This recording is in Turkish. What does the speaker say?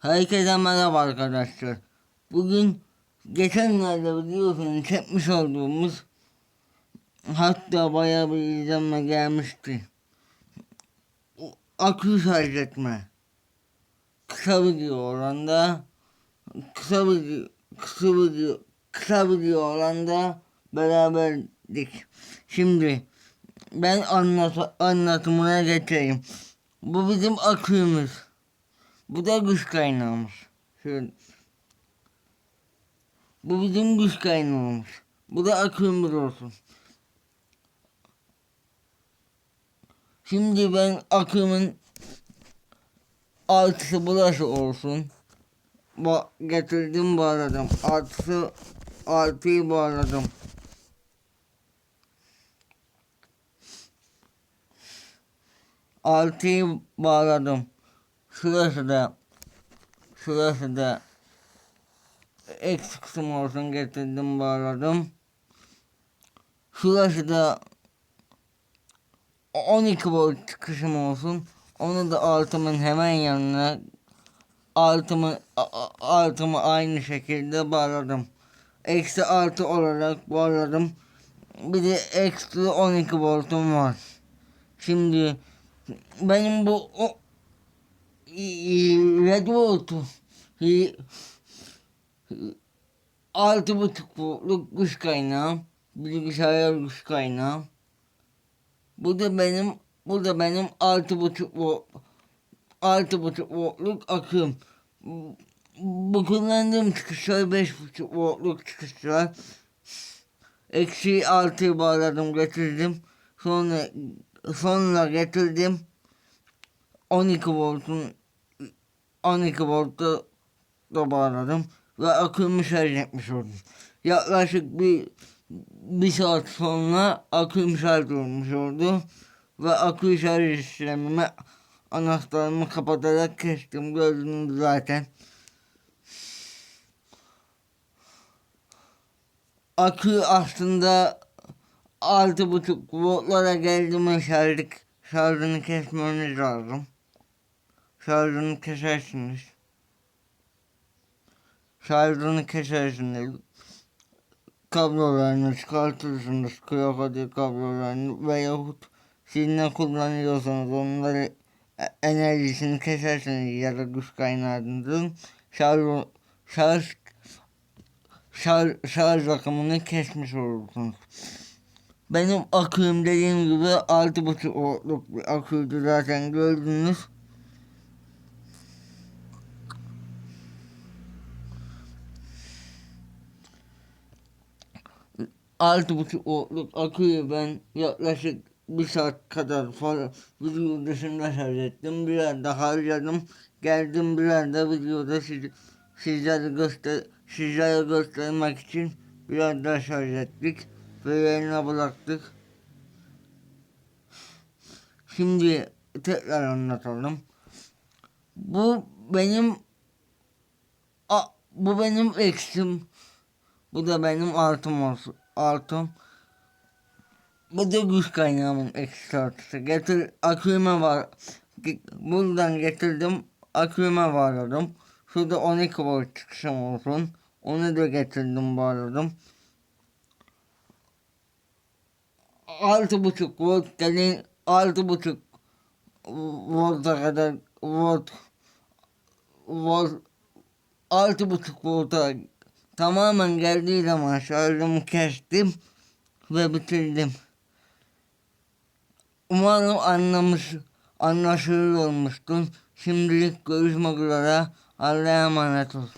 Herkese merhaba arkadaşlar. Bugün geçenlerde biliyorsunuz çekmiş olduğumuz hatta bayağı bir izlenme gelmişti. Akü şarj etme. Kısa video oranda kısa video kısa video kısa video oranda beraberdik. Şimdi ben anlat anlatımına geçeyim. Bu bizim akümüz. Bu da güç kaynağımız. Şöyle. Bu bizim güç kaynağımız. Bu da akümüz olsun. Şimdi ben akümün artısı burası olsun. Ba getirdim bağladım. Artısı artıyı bağladım. Artıyı bağladım. Şurası da şurası da eksi kısım olsun getirdim bağladım. Şurası da 12 volt çıkışım olsun. Onu da altımın hemen yanına altımı altımı aynı şekilde bağladım. Eksi artı olarak bağladım. Bir de eksi 12 voltum var. Şimdi benim bu o red voltu altı buçuk voltluk güç kaynağı bilgisayar güç kaynağı bu da benim bu da benim altı buçuk volt altı buçuk voltluk akım. Bu kullandığım çıkışlar beş buçuk voltluk çıkışlar. Eksi altı bağladım getirdim. Sonra sonra getirdim. 12 voltun 12 voltta da bağladım ve akümü şarj etmiş oldum. Yaklaşık bir bir saat sonra aküm şarj olmuş oldu ve akü şarj işlemimi anahtarımı kapatarak kestim gördünüz zaten. Akü aslında altı buçuk voltlara geldi mi şarj, şarjını kesmeniz lazım. Şarjını kesersiniz. Şarjını kesersiniz. Kablolarını çıkartırsınız. Kıyafeti kablolarını veyahut siz ne kullanıyorsanız onları e- enerjisini kesersiniz ya da güç kaynağınızın şarj, şarj, şarj, şarj akımını kesmiş olursunuz. Benim aküm dediğim gibi 6.5 voltluk bir aküydü zaten gördünüz. Altı buçuk voltluk aküyü ben yaklaşık bir saat kadar falan video dışında şarj ettim. Biraz da harcadım. Geldim biraz da videoda siz, sizlere, göster, sizlere göstermek için biraz daha şarj ettik. Ve bıraktık. Şimdi tekrar anlatalım. Bu benim a, bu benim eksim. Bu da benim artım olsun. Artım. Bu da güç kaynağımın eksi artısı. Getir aküme var. Buradan getirdim. Aküme bağladım. Şurada 12 volt çıkışım olsun. Onu da getirdim bağladım. Altı buçuk volt dediğin altı buçuk volta kadar volt volt altı buçuk volta tamamen geldiği zaman şarjımı kestim ve bitirdim. Umarım anlamış, anlaşılır olmuştur. Şimdilik görüşmek üzere. Allah'a emanet olun.